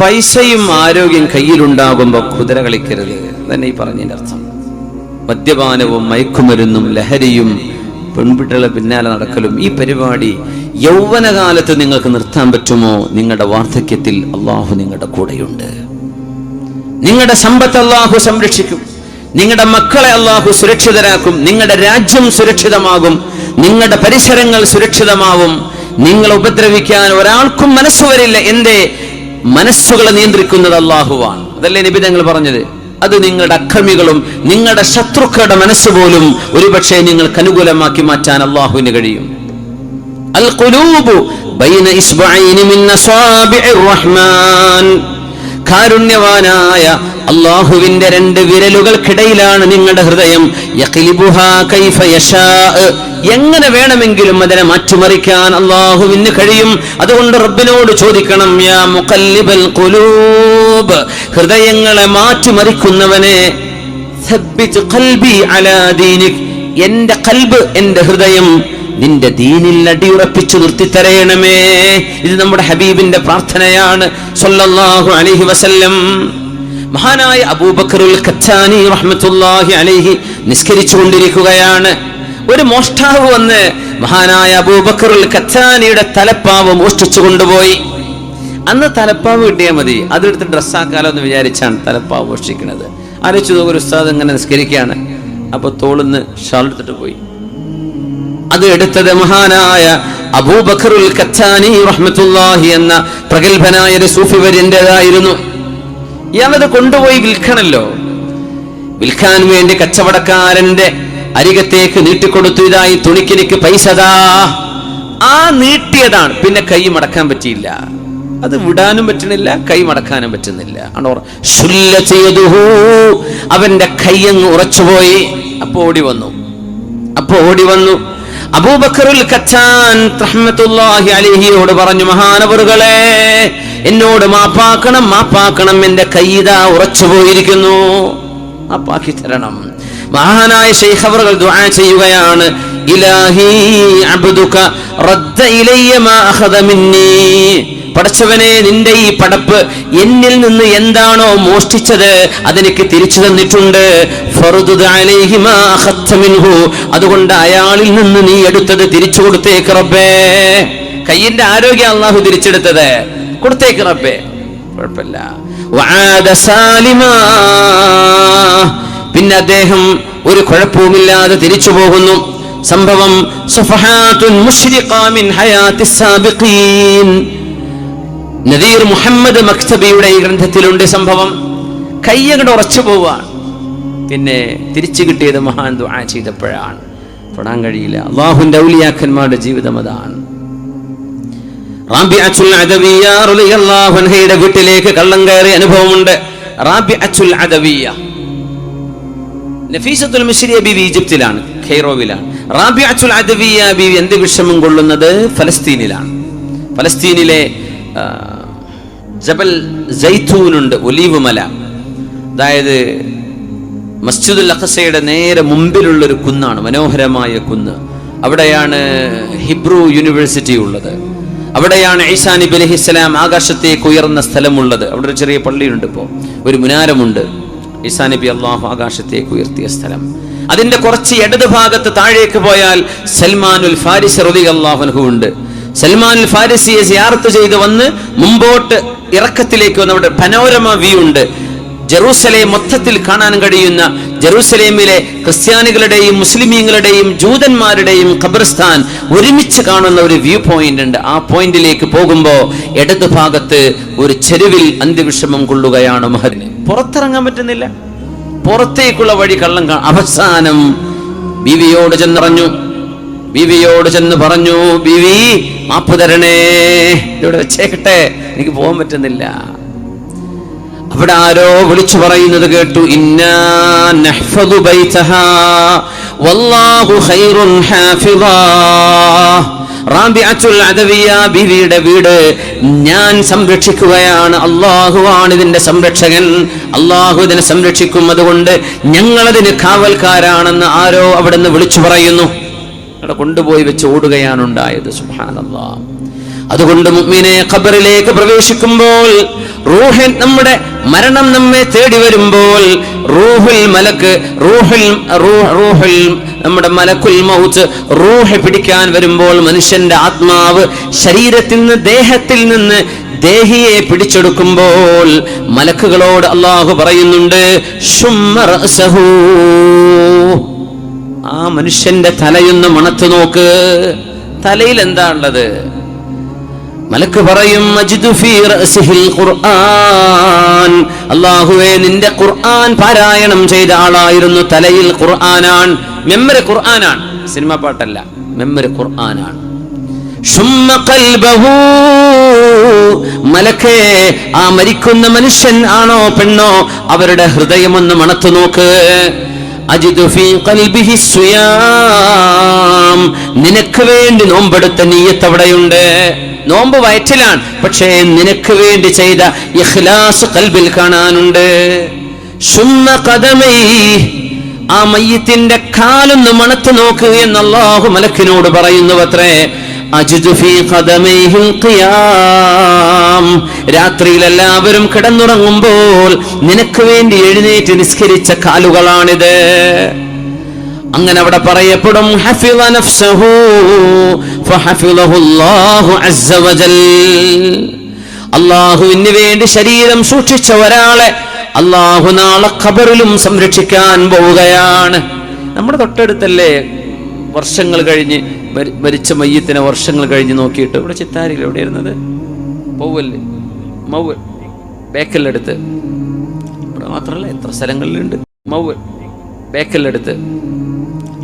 പൈസയും ആരോഗ്യം കയ്യിലുണ്ടാകുമ്പോൾ കുതിര കളിക്കരുത്. തന്നെ ഈ പറഞ്ഞതിന്റെ അർത്ഥം. മദ്യപാനവും മയക്കുമരുന്നും ലഹരിയും പെൺകുട്ടികളെ പിന്നാലെ നടക്കലും ഈ പരിപാടി യൗവനകാലത്ത് നിങ്ങൾക്ക് നിർത്താൻ പറ്റുമോ? നിങ്ങളുടെ വാർദ്ധക്യത്തിൽ അള്ളാഹു നിങ്ങളുടെ കൂടെയുണ്ട്. നിങ്ങളുടെ സമ്പത്ത് അള്ളാഹു സംരക്ഷിക്കും. നിങ്ങളുടെ മക്കളെ അള്ളാഹു സുരക്ഷിതരാക്കും. നിങ്ങളുടെ രാജ്യം സുരക്ഷിതമാകും. നിങ്ങളുടെ പരിസരങ്ങൾ സുരക്ഷിതമാവും. നിങ്ങളെ ഉപദ്രവിക്കാൻ ഒരാൾക്കും മനസ്സ് വരില്ല എന്റെ മനസ്സുകളെ നിയന്ത്രിക്കുന്നത് അള്ളാഹുവാണ് അതല്ലേ നബി ഞങ്ങൾ പറഞ്ഞത്? അത് നിങ്ങളുടെ അക്രമികളും നിങ്ങളുടെ ശത്രുക്കളുടെ മനസ്സ് പോലും ഒരുപക്ഷെ നിങ്ങൾക്ക് അനുകൂലമാക്കി മാറ്റാൻ അള്ളാഹുവിന് കഴിയും. അൽ ബൈന ഇസ്ബഈനി മിൻ അസാബിഇർ റഹ്മാൻ. കാരുണ്യവാനായ അള്ളാഹുവിന്റെ രണ്ട് വിരലുകൾക്കിടയിലാണ് നിങ്ങളുടെ ഹൃദയം. എങ്ങനെ വേണമെങ്കിലും അതിനെ മാറ്റിമറിക്കാൻ അള്ളാഹുവിന് കഴിയും. അതുകൊണ്ട് റബ്ബിനോട് ചോദിക്കണം യാ ഹൃദയങ്ങളെ മാറ്റിമറിക്കുന്നവനെ എന്റെ കൽബ് എന്റെ ഹൃദയം നിന്റെ ദീനിൽ അടിയുറപ്പിച്ചു നിർത്തി തരയണമേ ഇത് നമ്മുടെ ഹബീബിന്റെ പ്രാർത്ഥനയാണ്. സല്ലല്ലാഹു അലൈഹി വസല്ലം. മഹാനായ അബൂബക്കറുൽ ഖച്ചാനി റഹ്മത്തുള്ളാഹി അലൈഹി നിസ്കരിച്ചു കൊണ്ടിരിക്കുകയാണ് ഒരു മോഷ്ടാവ് വന്ന് മഹാനായ അബൂബക്കറുൽ ഖച്ചാനിയുടെ തലപ്പാവ് മോഷ്ടിച്ചു കൊണ്ടുപോയി. അന്ന് തലപ്പാവ് കിട്ടിയാൽ മതി. അതെടുത്ത് ഡ്രസ്സാക്കാലോ എന്ന് വിചാരിച്ചാണ് തലപ്പാവ് മോഷ്ടിക്കുന്നത് ആലോചിച്ചു ഒരു ഉസ്താദ് ഇങ്ങനെ നിസ്കരിക്കുകയാണ്. അപ്പൊ തോളിന്ന് ഷാൾ എടുത്തിട്ട് പോയി. അത് എടുത്തത് മഹാനായ അബൂബക്കറുൽ കച്ചാനി റഹ്മത്തുല്ലാഹി എന്ന പ്രഗത്ഭനായ ഒരു സൂഫി വര്യന്റെതായിരുന്നു ഇയാളത് കൊണ്ടുപോയി വിൽക്കണല്ലോ. വിൽക്കാൻ വേണ്ടി കച്ചവടക്കാരന്റെ അരികത്തേക്ക് നീട്ടിക്കൊടുത്തു. ഇതായി തുണിക്കിനിക്ക് പൈസതാ ആ നീട്ടിയതാണ്. പിന്നെ കൈ മടക്കാൻ പറ്റിയില്ല. അത് വിടാനും പറ്റണില്ല കൈ മടക്കാനും പറ്റുന്നില്ല. അവന്റെ കൈയങ്ങ് ഉറച്ചുപോയി. അപ്പോ ഓടി വന്നു. അപ്പോ ഓടി വന്നു. അബൂബക്കറുൽ അലൈഹിയോട് പറഞ്ഞു മഹാനവറുകളെ എന്നോട് മാപ്പാക്കണം മാപ്പാക്കണം എന്റെ കൈത ഉറച്ചു പോയിരിക്കുന്നു. മാപ്പാക്കി തരണം. മഹാനായ അവറുകൾ ദുആ ചെയ്യുകയാണ്. ഇലാഹി അബ്ദുക റദ്ദ ഇലയ്യ മാ അഖദ മിന്നി. പടച്ചവനെ നിന്റെ ഈ പടപ്പ് എന്നിൽ നിന്ന് എന്താണോ മോഷ്ടിച്ചത് അതെനിക്ക് തിരിച്ചു തന്നിട്ടുണ്ട്. അതുകൊണ്ട് അയാളിൽ നിന്ന് നീ എടുത്തത് തിരിച്ചു കൊടുത്തേക്ക് റബ്ബേ. കയ്യിന്റെ ആരോഗ്യം അള്ളാഹു തിരിച്ചെടുത്തത് കൊടുത്തേക്ക് റബ്ബേ. കുഴപ്പമില്ല. പിന്നെ അദ്ദേഹം ഒരു കുഴപ്പവുമില്ലാതെ തിരിച്ചു പോകുന്നു. സംഭവം നദീർ മുഹമ്മദ് മക്തബിയുടെ ഈ ഗ്രന്ഥത്തിലുണ്ട് സംഭവം. കയ്യങ്ങട് ഉറച്ചു പോവാണ്. പിന്നെ തിരിച്ചു കിട്ടിയത് മഹാൻ ദുആ ചെയ്തപ്പോഴാണ്. തൊടാൻ കഴിയില്ല. അള്ളാഹുന്റെ ഔലിയാക്കന്മാരുടെ ജീവിതം അതാണ്. അദവിയ്യ റളിയല്ലാഹു അൻഹയുടെ വീട്ടിലേക്ക് കള്ളം കയറിയ അനുഭവമുണ്ട്. റാബിഅത്തുൽ അദവിയ നഫീസത്തുൽ മിശ്രിയ ബീവി ഈജിപ്തിലാണ് ഖൈറോവിലാണ്. റാബിഅത്തുൽ അദവിയ ബിവി എന്ത് വിഷമം കൊള്ളുന്നത്? ഫലസ്തീനിലാണ്. ഫലസ്തീനിലെ ജബൽ ജൈത്തൂനുണ്ട് ഒലീവ് മല. അതായത് മസ്ജിദുൽ അഖസയുടെ നേരെ മുമ്പിലുള്ളൊരു കുന്നാണ് മനോഹരമായ കുന്ന്. അവിടെയാണ് ഹിബ്രു യൂണിവേഴ്സിറ്റി ഉള്ളത്. അവിടെയാണ് ഈസാ നബി അലഹിസ്സലാം ആകാശത്തേക്ക് ഉയർന്ന സ്ഥലമുള്ളത്. അവിടെ ഒരു ചെറിയ പള്ളിയുണ്ട് ഇപ്പോൾ ഒരു മുനാരമുണ്ട്. ഈസാ നബി അള്ളാഹു ആകാശത്തേക്ക് ഉയർത്തിയ സ്ഥലം. അതിന്റെ കുറച്ച് ഇടത് ഭാഗത്ത് താഴേക്ക് പോയാൽ സൽമാനുൽ ഫാരിസ് റബി അള്ളാഹുനഹു ഉണ്ട്. സൽമാൻ ഫാരിസിയെ സിയാർത്ത് ചെയ്ത് വന്ന് മുമ്പോട്ട് ഇറക്കത്തിലേക്ക് വന്ന് അവിടെ പനോരമ വ്യൂ ഉണ്ട്. ജെറൂസലേം മൊത്തത്തിൽ കാണാൻ കഴിയുന്ന ജെറൂസലേമിലെ ക്രിസ്ത്യാനികളുടെയും മുസ്ലിമീങ്ങളുടെയും ജൂതന്മാരുടെയും ഖബർസ്ഥാൻ ഒരുമിച്ച് കാണുന്ന ഒരു വ്യൂ പോയിന്റ് ഉണ്ട്. ആ പോയിന്റിലേക്ക് പോകുമ്പോൾ ഇടതു ഭാഗത്ത് ഒരു ചെരുവിൽ അന്ത്യവിഷമം കൊള്ളുകയാണ് മഹരിന് പുറത്തിറങ്ങാൻ പറ്റുന്നില്ല. പുറത്തേക്കുള്ള വഴി കള്ളം അവസാനം ബീവിയോട് ചെന്നറിഞ്ഞു ബീവിയോട് ചെന്ന് പറഞ്ഞു ബീവി മാപ്പ് തരണേ. ഇവിടെ വെച്ചേക്കട്ടെ. എനിക്ക് പോകാൻ പറ്റുന്നില്ല. അവിടെ ആരോ വിളിച്ചു പറയുന്നത് കേട്ടു ബീവിയുടെ വീട് ഞാൻ സംരക്ഷിക്കുകയാണ്. അള്ളാഹുവാണ് ഇതിന്റെ സംരക്ഷകൻ. അള്ളാഹു ഇതിനെ സംരക്ഷിക്കും. അതുകൊണ്ട് ഞങ്ങളതിന് കാവൽക്കാരാണെന്ന് ആരോ അവിടെ നിന്ന് വിളിച്ചു പറയുന്നു. അവിടെ കൊണ്ടുപോയി വെച്ച് ഓടുകയാണ് ഉണ്ടായത് അതുകൊണ്ട് മുഅ്മിനെ ഖബറിലേക്ക് പ്രവേശിക്കുമ്പോൾ റൂഹിൻ നമ്മുടെ മരണം നമ്മെ തേടി വരുമ്പോൾ റൂഹുൽ മലക്ക് റൂഹുൽ റൂഹിൽ നമ്മുടെ മലക്കുൽ മൗത്ത് റൂഹ് പിടിക്കാൻ വരുമ്പോൾ മനുഷ്യന്റെ ആത്മാവ് ശരീരത്തിൽ നിന്ന് ദേഹത്തിൽ നിന്ന് ദേഹിയെ പിടിച്ചെടുക്കുമ്പോൾ മലക്കുകളോട് അള്ളാഹു പറയുന്നുണ്ട്. ആ മനുഷ്യന്റെ തലയൊന്ന് മണത്തു നോക്ക്. തലയിൽ എന്താ ഉള്ളത് മലക്ക് പറയും "അജിദു ഫീ റഅസിഹിൽ ഖുർആൻ. അല്ലാഹുവേ നിന്റെ ഖുർആൻ പാരായണം ചെയ്ത ആളായിരുന്നു. തലയിൽ ഖുർആനാണ് മെമ്മറി ഖുർആനാണ്. സിനിമ പാട്ടല്ല മെമ്മറി ഖുർആനാണ്. മലക്കേ ആ മരിക്കുന്ന മനുഷ്യൻ ആണോ പെണ്ണോ? അവരുടെ ഹൃദയമൊന്ന് മണത്തു നോക്ക്. നിനക്ക് വേണ്ടി നോമ്പെടുത്ത നീയത്ത് അവിടെയുണ്ട്. നോമ്പ് വയറ്റിലാണ്. പക്ഷേ നിനക്ക് വേണ്ടി ചെയ്ത ഇഖ്ലാസ് കൽബിൽ കാണാനുണ്ട്. സുന്ന ഖദമൈ ആ മയ്യത്തിന്റെ കാലൊന്ന് മണത്ത് നോക്ക് എന്നല്ലാഹു മലക്കിനോട് പറയുന്നു അത്രേ രാത്രിയിൽ എല്ലാവരും കിടന്നുറങ്ങുമ്പോൾ നിനക്ക് വേണ്ടി എഴുന്നേറ്റ് നിസ്കരിച്ച കാലുകളാണിത്. അങ്ങനെ അവിടെ പറയപ്പെടും അള്ളാഹുവിന് വേണ്ടി ശരീരം സൂക്ഷിച്ച ഒരാളെ അള്ളാഹു നാളെ ഖബറിലും സംരക്ഷിക്കാൻ പോവുകയാണ്. നമ്മുടെ തൊട്ടടുത്തല്ലേ വർഷങ്ങൾ കഴിഞ്ഞ് മരിച്ച മയ്യത്തിനെ വർഷങ്ങൾ കഴിഞ്ഞ് നോക്കിയിട്ട് ഇവിടെ ചിത്താരിയിൽ എവിടെ ഇരുന്നത്? പോവല്ലേ മൗവൽ ബേക്കലിനടുത്ത്. ഇവിടെ മാത്രമല്ല എത്ര സ്ഥലങ്ങളിലുണ്ട്? മൗവൽ ബേക്കലിനടുത്ത്.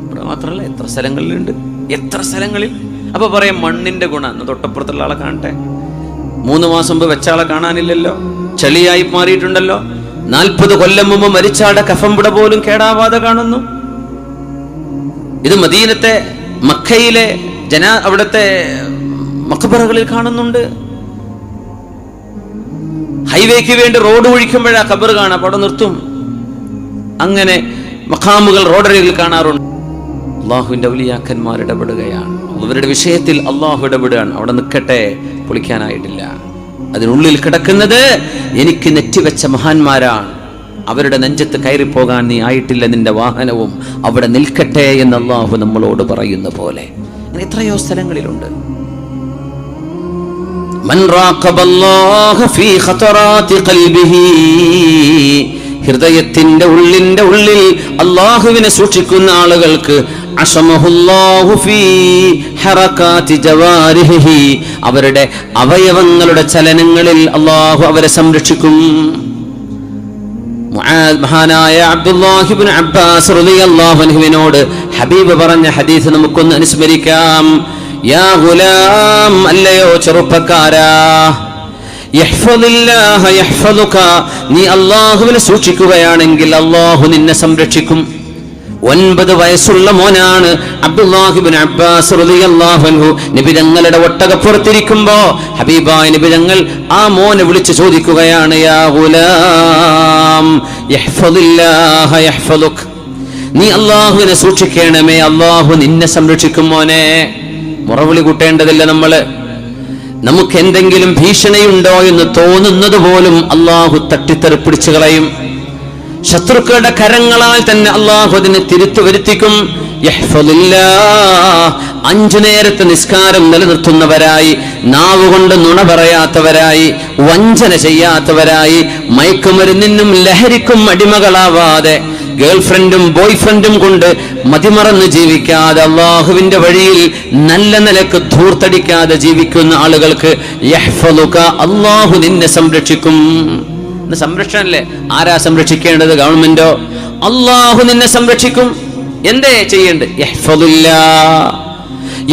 ഇവിടെ മാത്രമല്ല എത്ര സ്ഥലങ്ങളിലുണ്ട്? എത്ര സ്ഥലങ്ങളിൽ? അപ്പൊ പറയാം മണ്ണിന്റെ ഗുണം. തൊട്ടപ്പുറത്തുള്ള ആളെ കാണട്ടെ. മൂന്ന് മാസം മുമ്പ് വെച്ച ആളെ കാണാനില്ലല്ലോ. ചെളിയായി മാറിയിട്ടുണ്ടല്ലോ. നാൽപ്പത് കൊല്ലം മുമ്പ് മരിച്ചാടെ കഫംപിട പോലും കേടാവാതെ കാണുന്നു. ഇത് മദീനത്തെ മക്കയിലെ ജന അവിടുത്തെ മക്കബറകളിൽ കാണുന്നുണ്ട്. ഹൈവേക്ക് വേണ്ടി റോഡ് ഒഴിക്കുമ്പോഴാ ഖബർ കാണാം അവിടെ നിർത്തും. അങ്ങനെ മഖാമുകൾ റോഡരികിൽ കാണാറുണ്ട്. അള്ളാഹുവിന്റെ ഔലിയാക്കന്മാർ ഇടപെടുകയാണ്. അവരുടെ വിഷയത്തിൽ അള്ളാഹു ഇടപെടുകയാണ്. അവിടെ നിൽക്കട്ടെ പൊളിക്കാനായിട്ടില്ല. അതിനുള്ളിൽ കിടക്കുന്നത് എനിക്ക് നെറ്റിവെച്ച മഹാന്മാരാണ്. അവരുടെ നെഞ്ചത്ത് കയറിപ്പോകാൻ നീ ആയിട്ടില്ല നിന്റെ വാഹനവും. അവിടെ നിൽക്കട്ടെ എന്ന് അള്ളാഹു നമ്മളോട് പറയുന്ന പോലെ. എത്രയോ സ്ഥലങ്ങളിലുണ്ട്. ഹൃദയത്തിന്റെ ഉള്ളിന്റെ ഉള്ളിൽ അള്ളാഹുവിനെ സൂക്ഷിക്കുന്ന ആളുകൾക്ക് അവരുടെ അവയവങ്ങളുടെ ചലനങ്ങളിൽ അള്ളാഹു അവരെ സംരക്ഷിക്കും. മഹാനായ അബ്ദുല്ലാഹിബ്നു അബ്ബാസ് അൻഹുവിനോട് ഹബീബ് പറഞ്ഞ ഹദീസ് നമുക്കൊന്ന് അനുസ്മരിക്കാം. യാ ഗുലാം അല്ലയോ ചെറുപ്പക്കാരാ നീ അല്ലാഹുവിനെ സൂക്ഷിക്കുകയാണെങ്കിൽ അല്ലാഹു നിന്നെ സംരക്ഷിക്കും. ഒൻപത് വയസ്സുള്ള മോനാണ് അബ്ദുല്ലാഹിബിൻ അബ്ബാസ് റളിയല്ലാഹു നബി തങ്ങളുടെ ഒട്ടകപ്പുറത്തിരിക്കുമ്പോ ഹബീബായ നബി തങ്ങൾ ആ മോനെ വിളിച്ചു ചോദിക്കുകയാണ് യാ ഗുലാം യഹ്ഫദില്ലാഹ യഹ്ഫദുക്. നീ അള്ളാഹുവിനെ സൂക്ഷിക്കണമേ അള്ളാഹു നിന്നെ സംരക്ഷിക്കും മോനെ. മുറവിളി കൂട്ടേണ്ടതില്ല നമ്മൾ. നമുക്ക് എന്തെങ്കിലും ഭീഷണിയുണ്ടോ എന്ന് തോന്നുന്നത് പോലും അള്ളാഹു തട്ടിത്തെറിപ്പിടിച്ചു കളയും. ശത്രുക്കളുടെ കരങ്ങളാൽ തന്നെ അള്ളാഹു അതിനെ തിരുത്തു വരുത്തിക്കും. അഞ്ചു നേരത്തെ നിസ്കാരം നിലനിർത്തുന്നവരായി നാവ് കൊണ്ട് നുണ പറയാത്തവരായി വഞ്ചന ചെയ്യാത്തവരായി മയക്കുമരുന്നിനും ലഹരിക്കും അടിമകളാവാതെ ഗേൾഫ്രണ്ടും ബോയ്ഫ്രണ്ടും കൊണ്ട് മതിമറന്ന് ജീവിക്കാതെ അള്ളാഹുവിന്റെ വഴിയിൽ നല്ല നിലയ്ക്ക് ധൂർത്തടിക്കാതെ ജീവിക്കുന്ന ആളുകൾക്ക് അള്ളാഹു നിന്നെ സംരക്ഷിക്കും സംരക്ഷണല്ലേ ആരാ സംരക്ഷിക്കേണ്ടത് ഗവൺമെന്റോ അള്ളാഹു നിന്നെ സംരക്ഷിക്കും എന്തേ ചെയ്യേണ്ടത് യഹ്ഫദുല്ലാ.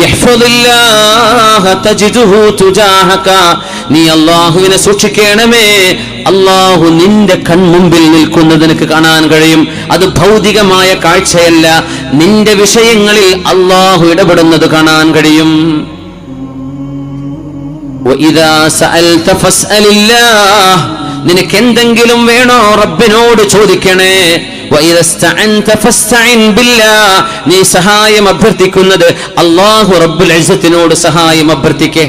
യഹ്ഫദുല്ലാഹ തജിദുഹു തുജാഹക. നീ അള്ളാഹുവിനെ സൂക്ഷിക്കണമേ അള്ളാഹു നിന്റെ കൺമുമ്പിൽ നിൽക്കുന്നത് നിനക്ക് കാണാൻ കഴിയും അത് ഭൗതികമായ കാഴ്ചയല്ല നിന്റെ വിഷയങ്ങളിൽ അള്ളാഹു ഇടപെടുന്നത് കാണാൻ കഴിയും وإذا سألت فاسأل الله നിനക്കെന്തെങ്കിലും വേണോ റബ്ബിനോട് ചോദിക്കണേ. നീ സഹായം അഭ്യർത്ഥിക്കുന്നത് അള്ളാഹു റബ്ബുൽ അഴ്സത്തിനോട് സഹായം അഭ്യർത്ഥിക്കേ.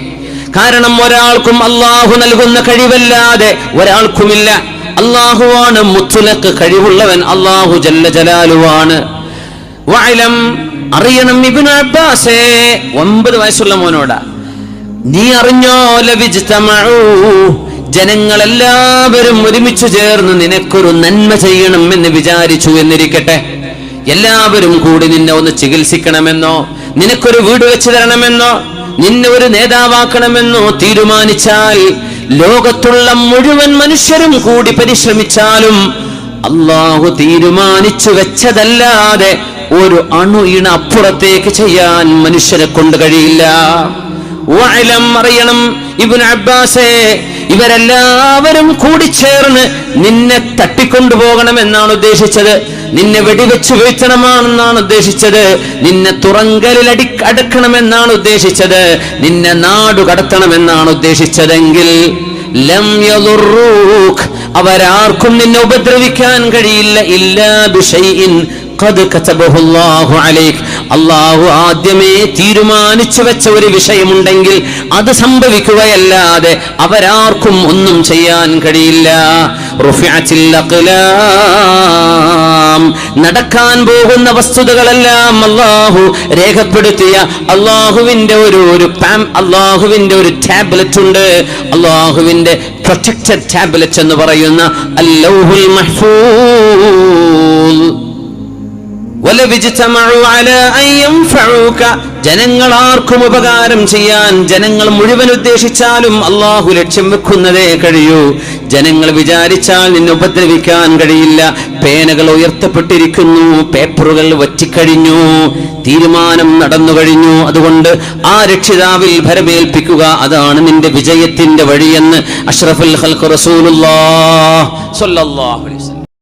കാരണം ഒരാൾക്കും അള്ളാഹു നൽകുന്ന കഴിവല്ലാതെ ഒരാൾക്കുമില്ല. അള്ളാഹുവാണ് മുത്തുലക്ക് കഴിവുള്ളവൻ അള്ളാഹു ജല്ല ജലാലുവാണ്. വായിലം അറിയണം ഇബിൻ അബ്ബാസേ ഒമ്പത് വയസ്സുള്ള മോനോടാ. നീ അറിഞ്ഞോ ലവിജ്തമഊ? ജനങ്ങളെല്ലാവരും ഒരുമിച്ചു ചേർന്ന് നിനക്കൊരു നന്മ ചെയ്യണം എന്ന് വിചാരിച്ചു എന്നിരിക്കട്ടെ. എല്ലാവരും കൂടി നിന്നെ ഒന്ന് ചികിത്സിക്കണമെന്നോ നിനക്കൊരു വീട് വെച്ച് തരണമെന്നോ നിന്നെ ഒരു നേതാവാക്കണമെന്നോ തീരുമാനിച്ചാൽ ലോകത്തുള്ള മുഴുവൻ മനുഷ്യരും കൂടി പരിശ്രമിച്ചാലും അള്ളാഹു തീരുമാനിച്ചു വെച്ചതല്ലാതെ ഒരു അണു ഇണ അപ്പുറത്തേക്ക് ചെയ്യാൻ മനുഷ്യരെ കൊണ്ട് കഴിയില്ല. അറിയണം ഇബ്നു അബ്ബാസേ ഇവരെല്ലാവരും കൂടി ചേർന്ന് നിന്നെ തട്ടിക്കൊണ്ടുപോകണമെന്നാണ് ഉദ്ദേശിച്ചത്. നിന്നെ വെടിവെച്ച് വീഴ്ത്തണമെന്നാണ് ഉദ്ദേശിച്ചത്. നിന്നെ തുറങ്കലിൽ അടി അടക്കണമെന്നാണ് ഉദ്ദേശിച്ചത്. നിന്നെ നാടു കടത്തണമെന്നാണ് ഉദ്ദേശിച്ചതെങ്കിൽ ലം അവരാർക്കും നിന്നെ ഉപദ്രവിക്കാൻ കഴിയില്ല. ഇല്ലാ ബിഷൈഇൻ അല്ലാഹു ആദ്യമേ തീരുമാനിച്ചു വെച്ച ഒരു വിഷയമുണ്ടെങ്കിൽ അത് സംഭവിക്കുകയല്ലാതെ അവരാർക്കും ഒന്നും ചെയ്യാൻ കഴിയില്ല. നടക്കാൻ പോകുന്ന വസ്തുതകളെല്ലാം അള്ളാഹു രേഖപ്പെടുത്തിയ അള്ളാഹുവിന്റെ ഒരു ഒരു പാം അള്ളാഹുവിന്റെ ഒരു ടാബ്ലറ്റ് ഉണ്ട്. അള്ളാഹുവിന്റെ പ്രൊട്ടക്റ്റഡ് ടാബ്ലറ്റ് എന്ന് പറയുന്ന അല്ലൗഹുൽ മഹ്ഫൂൽ ആർക്കും ഉപകാരം ചെയ്യാൻ ജനങ്ങൾ മുഴുവൻ ഉദ്ദേശിച്ചാലും അള്ളാഹു ലക്ഷ്യം വെക്കുന്നതേ കഴിയൂ. ജനങ്ങൾ വിചാരിച്ചാൽ നിന്നെ ഉപദ്രവിക്കാൻ കഴിയില്ല. പേനകൾ ഉയർത്തപ്പെട്ടിരിക്കുന്നു പേപ്പറുകൾ വറ്റിക്കഴിഞ്ഞു തീരുമാനം നടന്നു കഴിഞ്ഞു. അതുകൊണ്ട് ആ രക്ഷിതാവിൽ ഭരമേൽപ്പിക്കുക അതാണ് നിന്റെ വിജയത്തിന്റെ വഴിയെന്ന് അഷ്റഫുൽ ഖൽഖ് റസൂലുള്ളാഹ് സല്ലല്ലാഹു അലൈഹി